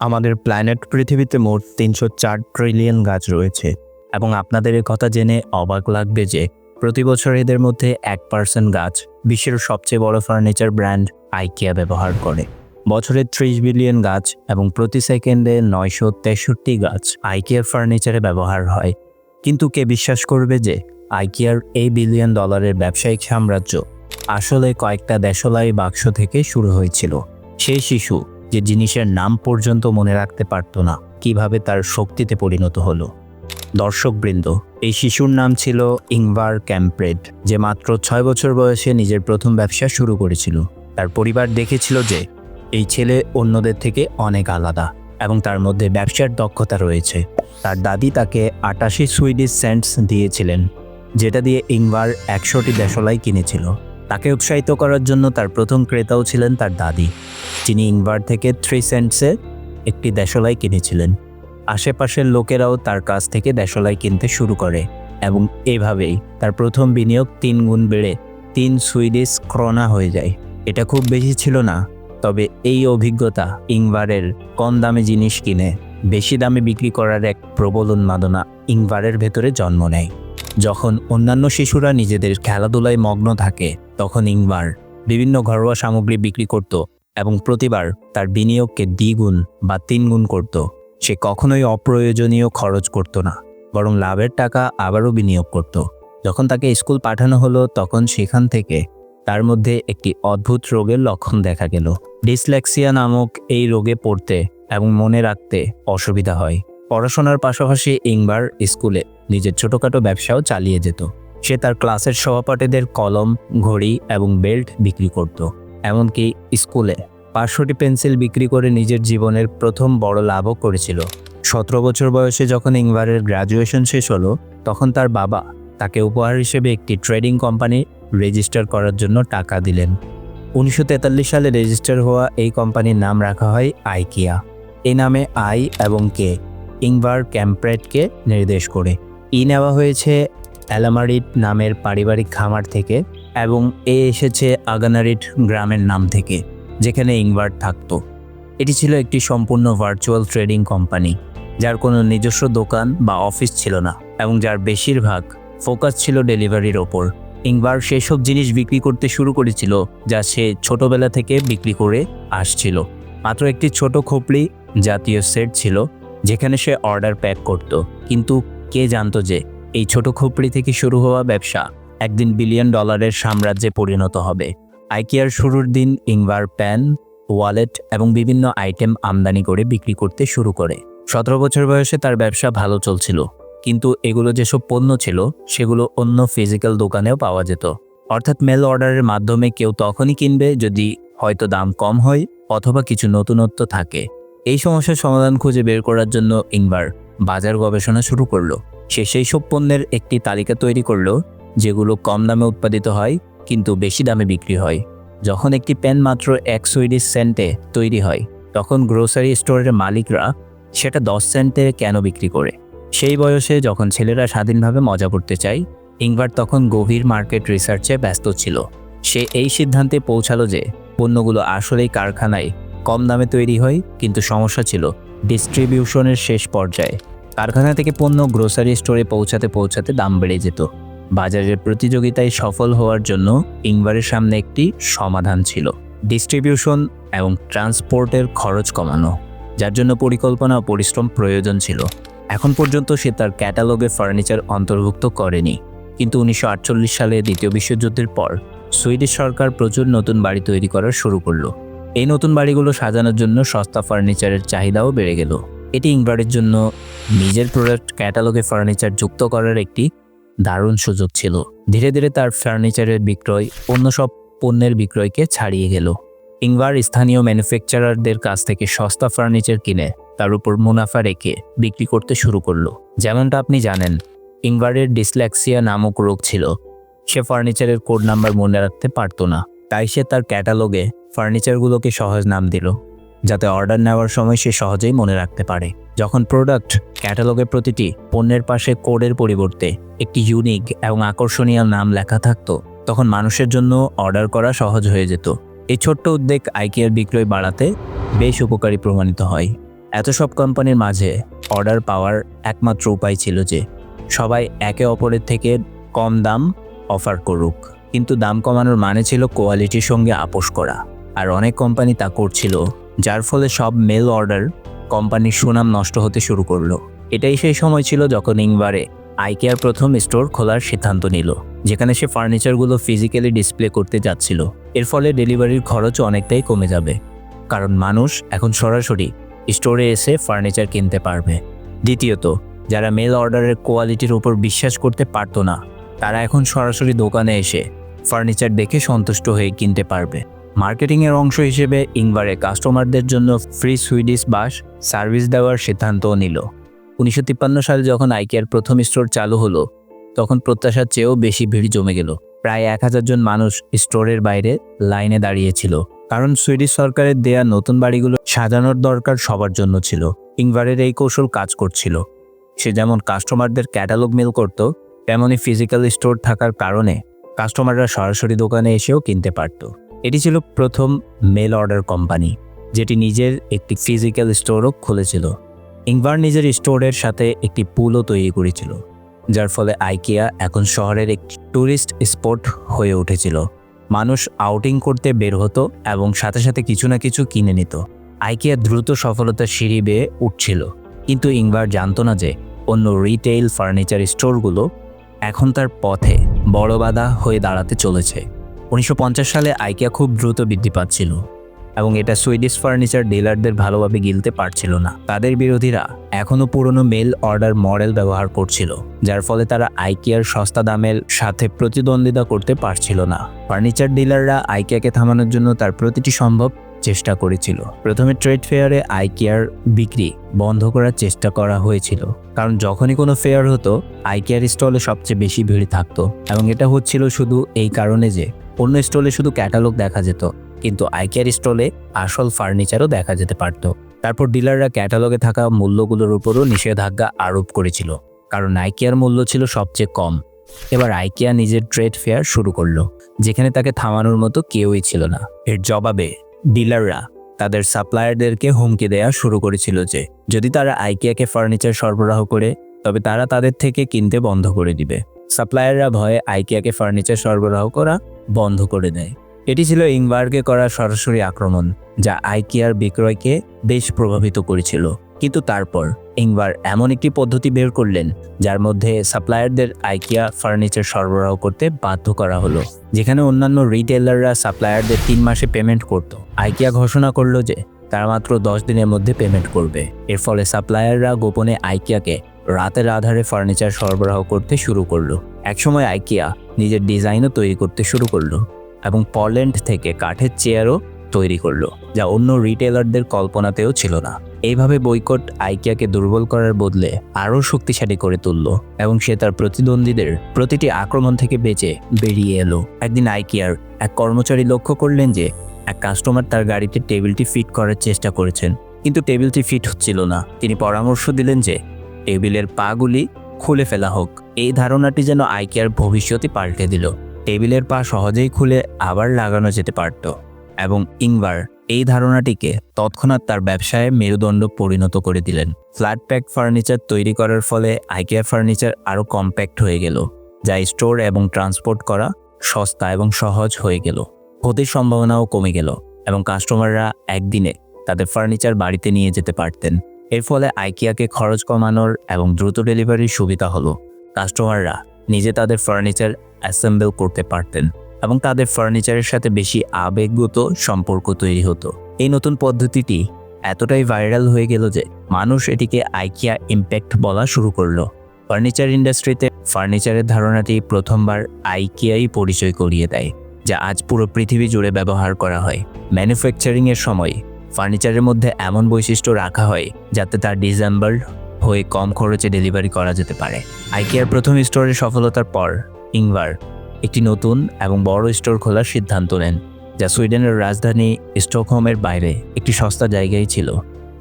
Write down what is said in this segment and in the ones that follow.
আমাদের প্ল্যানেট পৃথিবীতে মোট তিনশো চার ট্রিলিয়ন গাছ রয়েছে। এবং আপনাদের এ কথা জেনে অবাক লাগবে যে, প্রতি বছর এদের মধ্যে এক পার্সেন্ট গাছ বিশ্বের সবচেয়ে বড় ফার্নিচার ব্র্যান্ড আইকিয়া ব্যবহার করে। বছরে ত্রিশ বিলিয়ন গাছ এবং প্রতি সেকেন্ডে নয়শো তেষট্টি গাছ আইকিয়ার ফার্নিচারে ব্যবহার হয়। কিন্তু কে বিশ্বাস করবে যে আইকিয়ার এই বিলিয়ন ডলারের ব্যবসায়িক সাম্রাজ্য আসলে কয়েকটা দেশলাই বাক্স থেকে শুরু হয়েছিল। সেই শিশু যে জিনিসের নাম পর্যন্ত মনে রাখতে পারত না, কীভাবে তার শক্তিতে পরিণত হলো। দর্শকবৃন্দ, এই শিশুর নাম ছিল ইংভার ক্যাম্প্রেড, যে মাত্র ছয় বছর বয়সে নিজের প্রথম ব্যবসা শুরু করেছিল। তার পরিবার দেখেছিল যে, এই ছেলে অন্যদের থেকে অনেক আলাদা এবং তার মধ্যে ব্যবসার দক্ষতা রয়েছে। তার দাদি তাকে আটাশি সুইডিশ সেন্টস দিয়েছিলেন, যেটা দিয়ে ইংভার একশোটি দেশলাই কিনেছিল। তাকে উৎসাহিত করার জন্য তার প্রথম ক্রেতাও ছিলেন তার দাদি, যিনি ইংভার থেকে থ্রি সেন্টসে একটি দেশলাই কিনেছিলেন। আশেপাশের লোকেরাও তার কাছ থেকে দেশলাই কিনতে শুরু করে এবং এভাবেই তার প্রথম বিনিয়োগ তিন গুণ বেড়ে তিন সুইডিশ ক্রোনা হয়ে যায়। এটা খুব বেশি ছিল না, তবে এই অভিজ্ঞতা ইংভারের কম দামে জিনিস কিনে বেশি দামে বিক্রি করার এক প্রবল উন্মাদনা ইংভারের ভেতরে জন্ম নেয়। যখন অন্যান্য শিশুরা নিজেদের খেলাধুলায় মগ্ন থাকে, তখন ইংবার বিভিন্ন ঘরোয়া সামগ্রী বিক্রি করত এবং প্রতিবার তার বিনিয়োগকে দ্বিগুণ বা তিনগুণ করত। সে কখনোই অপ্রয়োজনীয় খরচ করত না, বরং লাভের টাকা আবারও বিনিয়োগ করত। যখন তাকে স্কুল পাঠানো হলো, তখন সেখান থেকে তার মধ্যে একটি অদ্ভুত রোগের লক্ষণ দেখা গেল। ডিসলেক্সিয়া নামক এই রোগে পড়তে এবং মনে রাখতে অসুবিধা হয়। পড়াশোনার পাশাপাশি ইংবার স্কুলে নিজের ছোটোখাটো ব্যবসাও চালিয়ে যেত। সে তার ক্লাসের সহপাঠীদের কলম, ঘড়ি এবং বেল্ট বিক্রি করত। এমনকি স্কুলে পাঁচশোটি পেন্সিল বিক্রি করে নিজের জীবনের প্রথম বড় লাভও করেছিল। সতেরো বছর বয়সে যখন ইংবারের গ্র্যাজুয়েশন শেষ হলো, তখন তার বাবা তাকে উপহার হিসেবে একটি ট্রেডিং কোম্পানি রেজিস্টার করার জন্য টাকা দিলেন। উনিশশো তেতাল্লিশ সালে রেজিস্টার হওয়া এই কোম্পানির নাম রাখা হয় আইকিয়া। এই নামে আই এবং কে, ইংবার ক্যাম্প্রেটকে নির্দেশ করে। ই নেওয়া হয়েছে অ্যালামারিট নামের পারিবারিক খামার থেকে এবং এ এসেছে আগানারিট গ্রামের নাম থেকে, যেখানে ইংবার থাকতো। এটি ছিল একটি সম্পূর্ণ ভার্চুয়াল ট্রেডিং কোম্পানি, যার কোনো নিজস্ব দোকান বা অফিস ছিল না এবং যার বেশিরভাগ ফোকাস ছিল ডেলিভারির ওপর। ইংবার সেসব জিনিস বিক্রি করতে শুরু করেছিল, যা সে ছোটবেলা থেকে বিক্রি করে আসছিল। মাত্র একটি ছোট খোপড়ি জাতীয় সেট ছিল, যেখানে সে অর্ডার প্যাক করত, কিন্তু কে জানতো যে এই ছোট খোপড়ি থেকে শুরু হওয়া ব্যবসা একদিন বিলিয়ন ডলারের সাম্রাজ্যে পরিণত হবে। আইকিয়ার শুরুর দিন ইংবার প্যান ওয়ালেট এবং বিভিন্ন আইটেম আমদানি করে বিক্রি করতে শুরু করে। সতেরো বছর বয়সে তার ব্যবসা ভালো চলছিল, কিন্তু এগুলো যেসব পণ্য ছিল, সেগুলো অন্য ফিজিক্যাল দোকানেও পাওয়া যেত। অর্থাৎ মেল অর্ডারের মাধ্যমে কেউ তখনই কিনবে যদি হয়তো দাম কম হয় অথবা কিছু নতুনত্ব থাকে। এই সমস্যার সমাধান খুঁজে বের করার জন্য ইংবার বাজার গবেষণা শুরু করল। সে সেই সব পণ্যের একটি তালিকা তৈরি করল, যেগুলো কম দামে উৎপাদিত হয়, কিন্তু বেশি দামে বিক্রি হয়। যখন একটি পেন মাত্র এক সুইডিশ সেন্টে তৈরি হয়, তখন গ্রোসারি স্টোরের মালিকরা সেটা দশ সেন্টে কেন বিক্রি করে? সেই বয়সে যখন ছেলেরা স্বাধীনভাবে মজা করতে চায় ইংবার তখন গভীর মার্কেট রিসার্চে ব্যস্ত ছিল। সে এই সিদ্ধান্তে পৌঁছালো যে, পণ্যগুলো আসলেই কারখানায় কম দামে তৈরি হয়, কিন্তু সমস্যা ছিল। ডিস্ট্রিবিউশনের শেষ পর্যায়ে। কারখানা থেকে পণ্য গ্রোসারি স্টোরে পৌঁছাতে পৌঁছাতে দাম বেড়ে যেত। বাজারের প্রতিযোগিতায় সফল হওয়ার জন্য ইংবারের সামনে একটি সমাধান ছিল। ডিস্ট্রিবিউশন এবং ট্রান্সপোর্টের খরচ কমানো, যার জন্য পরিকল্পনা ও পরিশ্রম প্রয়োজন ছিল। এখন পর্যন্ত সে তার ক্যাটালগে ফার্নিচার অন্তর্ভুক্ত করেনি। কিন্তু উনিশশো আটচল্লিশ সালে দ্বিতীয় বিশ্বযুদ্ধের পর সুইডিশ সরকার প্রচুর নতুন বাড়ি তৈরি করা শুরু করল। এই নতুন বাড়িগুলো সাজানোর জন্য সস্তা ফার্নিচারের চাহিদাও বেড়ে গেল। এটি ইংবারের জন্য নিজের প্রোডাক্ট ক্যাটালগে ফার্নিচার যুক্ত করার একটি দারুণ সুযোগ ছিল। ধীরে ধীরে তার ফার্নিচারের বিক্রয় অন্য সব পণ্যের বিক্রয়কে ছাড়িয়ে গেল। ইংবার স্থানীয় ম্যানুফ্যাকচারারদের কাছ থেকে সস্তা ফার্নিচার কিনে তার উপর মুনাফা রেখে বিক্রি করতে শুরু করল। যেমনটা আপনি জানেন, ইংবারের ডিসল্যাক্সিয়া নামক রোগ ছিল। সে ফার্নিচারের কোড নাম্বার মনে রাখতে পারতো না। তাই সে তার ক্যাটালগে ফার্নিচারগুলোকে সহজ নাম দিল, যাতে অর্ডার নেওয়ার সময় সে সহজেই মনে রাখতে পারে। যখন প্রোডাক্ট ক্যাটালগের প্রতিটি পণ্যের পাশে কোডের পরিবর্তে একটি ইউনিক এবং আকর্ষণীয় নাম লেখা থাকতো, তখন মানুষের জন্য অর্ডার করা সহজ হয়ে যেত। এই ছোট্ট উদ্যোগ আইকিয়ার বিক্রয় বাড়াতে বেশ উপকারী প্রমাণিত হয়। এত সব কোম্পানির মাঝে অর্ডার পাওয়ার একমাত্র উপায় ছিল যে, সবাই একে অপরের থেকে কম দাম অফার করুক। কিন্তু দাম কমানোর মানে ছিল কোয়ালিটির সঙ্গে আপোষ করা। আর অনেক কোম্পানি তা করছিল, যার ফলে সব মেল অর্ডার কোম্পানির সুনাম নষ্ট হতে শুরু করল। এটাই সেই সময় ছিল যখন ইংবারে আইকেয়ার প্রথম স্টোর খোলার সিদ্ধান্ত নিল, যেখানে সে ফার্নিচারগুলো ফিজিক্যালি ডিসপ্লে করতে যাচ্ছিল। এর ফলে ডেলিভারির খরচও অনেকটাই কমে যাবে। কারণ মানুষ এখন সরাসরি স্টোরে এসে ফার্নিচার কিনতে পারবে। দ্বিতীয়ত, যারা মেল অর্ডারের কোয়ালিটির উপর বিশ্বাস করতে পারতো না, তারা এখন সরাসরি দোকানে এসে ফার্নিচার দেখে সন্তুষ্ট হয়ে কিনতে পারবে। মার্কেটিংয়ের অংশ হিসেবে ইংবারে কাস্টমারদের জন্য ফ্রি সুইডিশ বাস সার্ভিস দেওয়ার সিদ্ধান্তও নিল। উনিশশো তিপ্পান্ন সালে যখন আইকেয়ার প্রথম স্টোর চালু হলো, তখন প্রত্যাশার চেয়েও বেশি ভিড় জমে গেল। প্রায় এক হাজার জন মানুষ স্টোরের বাইরে লাইনে দাঁড়িয়েছিল। কারণ সুইডিশ সরকারের দেয়া নতুন বাড়িগুলো সাজানোর দরকার সবার জন্য ছিল। ইংভারের এই কৌশল কাজ করছিল। সে যেমন কাস্টমারদের ক্যাটালগ মেল করত তেমনই ফিজিক্যাল স্টোর থাকার কারণে কাস্টমাররা সরাসরি দোকানে এসেও কিনতে পারত। এটি ছিল প্রথম মেল অর্ডার কোম্পানি, যেটি নিজের একটি ফিজিক্যাল স্টোরও খুলেছিল। ইংভার নিজের স্টোরের সাথে একটি পুলও তৈরি করেছিল, যার ফলে আইকিয়া এখন শহরের একটি ট্যুরিস্ট স্পট হয়ে উঠেছিল। মানুষ আউটিং করতে বের হতো এবং সাথে সাথে কিছু না কিছু কিনে নিত। আইকিয়া দ্রুত সফলতার সিঁড়ি বেয়ে উঠছিল, কিন্তু ইংবার জানতো না যে অন্য রিটেইল ফার্নিচার স্টোরগুলো এখন তার পথে। বড় বাধা হয়ে দাঁড়াতে চলেছে। উনিশশো পঞ্চাশ সালে আইকিয়া খুব দ্রুত বৃদ্ধি পাচ্ছিল এবং এটা সুইডিশ ফার্নিচার ডিলারদের ভালোভাবে গিলতে পারছিল না। তাদের বিরোধীরা এখনও পুরনো মেল অর্ডার মডেল ব্যবহার করছিল, যার ফলে তারা আইকিয়ার সস্তা দামের সাথে প্রতিদ্বন্দ্বিতা করতে পারছিল না। ফার্নিচার ডিলাররা আইকিয়াকে থামানোর জন্য তার প্রতিটি সম্ভব চেষ্টা করেছিল। প্রথমে ট্রেড ফেয়ারে আইকিয়ার বিক্রি বন্ধ করার চেষ্টা করা হয়েছিল। কারণ যখনই কোনো ফেয়ার হতো, আইকিয়ার স্টলে সবচেয়ে বেশি ভিড় থাকতো। এবং এটা হচ্ছিল শুধু এই কারণে যে, অন্য স্টলে শুধু ক্যাটালগ দেখা যেত, কিন্তু আইকেয়ার স্টলে আসল ফার্নিচারও দেখা যেতে পারত। তারপর ডিলাররা ক্যাটালগে থাকা মূল্যগুলোর উপরও নিষেধাজ্ঞা আরোপ করেছিল, কারণ আইকিয়ার মূল্য ছিল সবচেয়ে কম। এবার আইকিয়া নিজের ট্রেড ফেয়ার শুরু করল, যেখানে তাকে থামানোর মতো কেউই ছিল না। এর জবাবে ডিলাররা তাদের সাপ্লায়ারদেরকে হুমকি দেয়া শুরু করেছিল যে, যদি তারা আইকিয়াকে ফার্নিচার সরবরাহ করে, তবে তারা তাদের থেকে কিনতে বন্ধ করে দিবে। সাপ্লায়াররা ভয়ে আইকিয়াকে ফার্নিচার সরবরাহ করা বন্ধ করে দেয়। এটি ছিল ইংবার্গে করা সরাসরি আক্রমণ, যা আইকিয়ার বিক্রয়কে বেশ প্রভাবিত করেছিল। কিন্তু তারপর ইংবার এমন একটি পদ্ধতি বের করলেন, যার মধ্যে সাপ্লায়ারদের আইকিয়া ফার্নিচার সরবরাহ করতে বাধ্য করা হলো, যেখানে অন্যান্য রিটেলাররা সাপ্লায়ারদের তিন মাসে পেমেন্ট করত। আইকিয়া ঘোষণা করল যে তারা মাত্র দশ দিনের মধ্যে পেমেন্ট করবে। এর ফলে সাপ্লায়াররা গোপনে আইকিয়াকে রাতের আধারে ফার্নিচার সরবরাহ করতে শুরু করল। একসময় আইকিয়া নিজের ডিজাইনও তৈরি করতে শুরু করল। এবং পল্যান্ড থেকে কাঠের চেয়ারও তৈরি করল, যা অন্য রিটেলারদের কল্পনাতেও ছিল না। এইভাবে বৈকট আইকিয়াকে দুর্বল করার বদলে আরও শক্তিশালী করে তুলল এবং সে তার প্রতিদ্বন্দ্বীদের প্রতিটি আক্রমণ থেকে বেঁচে বেরিয়ে এলো। একদিন আইকিয়ার এক কর্মচারী লক্ষ্য করলেন যে এক কাস্টমার তার গাড়িতে টেবিলটি ফিট করার চেষ্টা করেছেন, কিন্তু টেবিলটি ফিট হচ্ছিল না। তিনি পরামর্শ দিলেন যে টেবিলের পাগুলি খুলে ফেলা হোক। এই ধারণাটি যেন আইকিয়ার ভবিষ্যতই পাল্টে দিল। টেবিলের পা সহজেই খুলে আবার লাগানো যেতে পারত এবং ইংবার এই ধারণাটিকে তৎক্ষণাৎ তার ব্যবসায় মেরুদণ্ড পরিণত করে দিলেন। ফ্ল্যাট প্যাক ফার্নিচার তৈরি করার ফলে আইকিয়া ফার্নিচার আরও কম্প্যাক্ট হয়ে গেল, যা স্টোর এবং ট্রান্সপোর্ট করা সস্তা এবং সহজ হয়ে গেল। ক্ষতির সম্ভাবনাও কমে গেল এবং কাস্টমাররা একদিনে তাদের ফার্নিচার বাড়িতে নিয়ে যেতে পারতেন। এর ফলে আইকিয়াকে খরচ কমানোর এবং দ্রুত ডেলিভারির সুবিধা হলো। কাস্টমাররা নিজে তাদের ফার্নিচার অ্যাসেম্বল করতে পারতেন এবং তাদের ফার্নিচারের সাথে বেশি আবেগগত সম্পর্ক তৈরি হতো। এই নতুন পদ্ধতিটি এতটাই ভাইরাল হয়ে গেল যে মানুষ এটিকে আইকিয়া ইম্প্যাক্ট বলা শুরু করল। ফার্নিচার ইন্ডাস্ট্রিতে ফার্নিচারের ধারণাটি প্রথমবার আইকিয়াই পরিচয় করিয়ে দেয়, যা আজ পুরো পৃথিবী জুড়ে ব্যবহার করা হয়। ম্যানুফ্যাকচারিংয়ের সময় ফার্নিচারের মধ্যে এমন বৈশিষ্ট্য রাখা হয়, যাতে তার ডিসেম্বর হয়ে কম খরচে ডেলিভারি করা যেতে পারে। আইকিয়ার প্রথম স্টোরের সফলতার পর ইংবার একটি নতুন এবং বড় স্টোর খোলার সিদ্ধান্ত নেন, যা সুইডেনের রাজধানী স্টকহোমের বাইরে একটি সস্তা জায়গায় ছিল।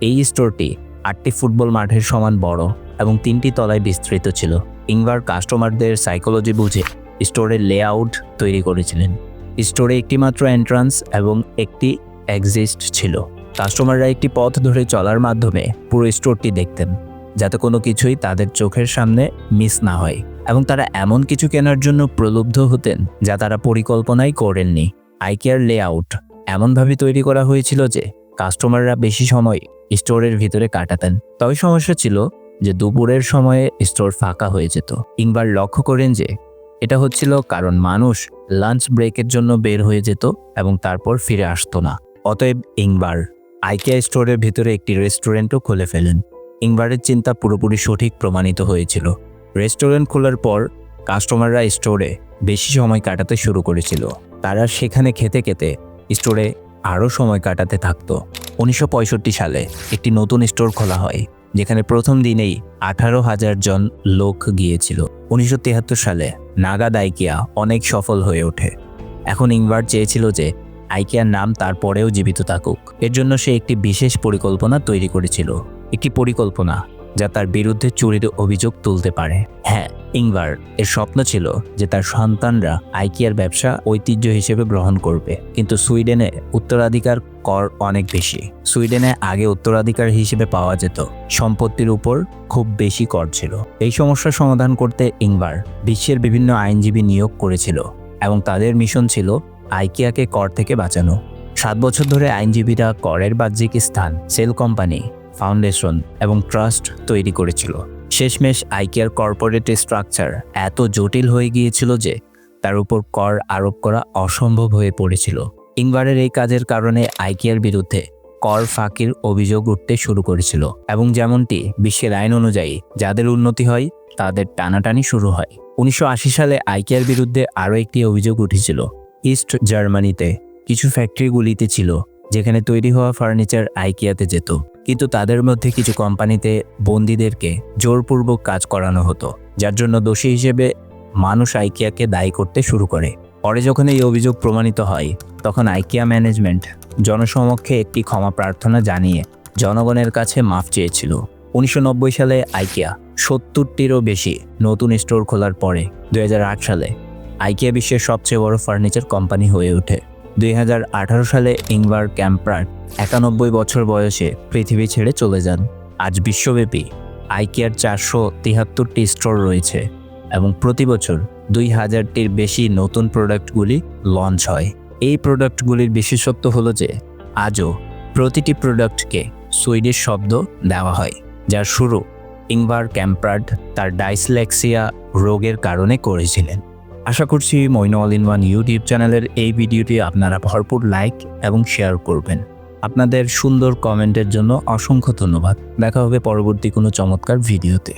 এই স্টোরটি আটটি ফুটবল মাঠের সমান বড় এবং তিনটি তলায় বিস্তৃত ছিল। ইংবার কাস্টমারদের সাইকোলজি বুঝে স্টোরের লেআউট তৈরি করেছিলেন। স্টোরে একটি মাত্র এন্ট্রান্স এবং একটি এক্সিস্ট ছিল। কাস্টমাররা একটি পথ ধরে চলার মাধ্যমে পুরো স্টোরটি দেখতেন, যাতে কোনো কিছুই তাদের চোখের সামনে মিস না হয়। এবং তারা এমন কিছু কেনার জন্য প্রলুব্ধ হতেন যা তারা পরিকল্পনাই করেননি। আইকেয়ার লেআউট এমনভাবে তৈরি করা হয়েছিল যে কাস্টমাররা বেশি সময় স্টোরের ভিতরে কাটাতেন। তবে সমস্যা ছিল যে দুপুরের সময়ে স্টোর ফাঁকা হয়ে যেত। ইংবার লক্ষ্য করেন যে, এটা হচ্ছিল কারণ মানুষ লাঞ্চ ব্রেকের জন্য বের হয়ে যেত এবং তারপর ফিরে আসতো না। অতএব ইংবার আইকিয়া স্টোরের ভিতরে একটি রেস্টুরেন্টও খুলে ফেলেন। ইংবারের চিন্তা পুরোপুরি সঠিক প্রমাণিত হয়েছিল। রেস্টুরেন্ট খোলার পর কাস্টমাররা স্টোরে বেশি সময় কাটাতে শুরু করেছিল। তারা সেখানে খেতে খেতে স্টোরে আরও সময় কাটাতে থাকতো। উনিশশো পঁয়ষট্টি সালে একটি নতুন স্টোর খোলা হয়, যেখানে প্রথম দিনেই আঠারো হাজার জন লোক গিয়েছিল। উনিশশো সালে নাগাদ আইকিয়া অনেক সফল হয়ে ওঠে। এখন ইংবার চেয়েছিল যে আইকিয়ার নাম তারপরেও জীবিত থাকুক। এর জন্য সে একটি বিশেষ পরিকল্পনা তৈরি করেছিল। একটি পরিকল্পনা যা তার বিরুদ্ধে চুরির অভিযোগ তুলতে পারে। হ্যাঁ ইংবার, এর স্বপ্ন ছিল যে তার সন্তানরা আইকিয়ার ব্যবসা ঐতিহ্য হিসেবে গ্রহণ করবে। কিন্তু সুইডেনে উত্তরাধিকার কর অনেক বেশি। সুইডেনে আগে উত্তরাধিকার হিসেবে পাওয়া যেত। সম্পত্তির উপর খুব বেশি কর ছিল। এই সমস্যার সমাধান করতে ইংবার বিশ্বের বিভিন্ন আইনজীবী নিয়োগ করেছিল এবং তাদের মিশন ছিল আইকিয়াকে কর থেকে বাঁচানো। সাত বছর ধরে আইনজীবীরা করের বাহ্যিক স্থান, সেল কোম্পানি ফাউন্ডেশন এবং ট্রাস্ট তৈরি করেছিল। শেষমেশ আইকিয়ার কর্পোরেট স্ট্রাকচার এত জটিল হয়ে গিয়েছিল যে তার উপর কর আরোপ করা অসম্ভব হয়ে পড়েছিল। ইংবারের এই কাজের কারণে আইকিয়ার বিরুদ্ধে কর ফাঁকির অভিযোগ উঠতে শুরু করেছিল এবং যেমনটি বিশ্বের আইন অনুযায়ী যাদের উন্নতি হয়, তাদের টানাটানি শুরু হয়। উনিশশো আশি সালে আইকিয়ার বিরুদ্ধে আরও একটি অভিযোগ উঠেছিল। ইস্ট জার্মানিতে কিছু ফ্যাক্টরিগুলিতে ছিল। যেখানে তৈরি হওয়া ফার্নিচার আইকিয়াতে যেত। কিন্তু তাদের মধ্যে কিছু কোম্পানিতে বন্দীদেরকে জোরপূর্বক কাজ করানো হতো, যার জন্য দোষী হিসেবে মানুষ আইকিয়াকে দায়ী করতে শুরু করে। পরে যখন এই অভিযোগ প্রমাণিত হয়, তখন আইকিয়া ম্যানেজমেন্ট জনসমক্ষে একটি ক্ষমা প্রার্থনা জানিয়ে জনগণের কাছে মাফ চেয়েছিল। উনিশশো নব্বই সালে আইকিয়া সত্তরটিরও বেশি নতুন স্টোর খোলার পরে, দুই হাজার আট সালে আইকিয়া বিশ্বের সবচেয়ে বড় ফার্নিচার কোম্পানি হয়ে ওঠে। দুই হাজার আঠারো সালে ইংবার ক্যাম্প্রার একানব্বই বছর বয়সে পৃথিবী ছেড়ে চলে যান। আজ বিশ্বব্যাপী আইকিয়ার চারশো তিহাত্তরটি স্টোর রয়েছে এবং প্রতি বছর দুই হাজারটির বেশি নতুন প্রোডাক্টগুলি লঞ্চ হয়। এই প্রোডাক্টগুলির বিশেষত্ব হলো যে, আজও প্রতিটি প্রোডাক্টকে সুইডিশ শব্দ দেওয়া হয়, যার শুরু ইংবার ক্যাম্প্রার্ড তার ডাইসলেক্সিয়া রোগের কারণে করেছিলেন। আশা করছি Moin all in one YouTube চ্যানেলের এই ভিডিওটি আপনারা ভরপুর লাইক এবং শেয়ার করবেন। আপনাদের সুন্দর কমেন্টের জন্য অসংখ্য ধন্যবাদ। দেখা হবে পরবর্তী কোনো চমৎকার ভিডিওতে।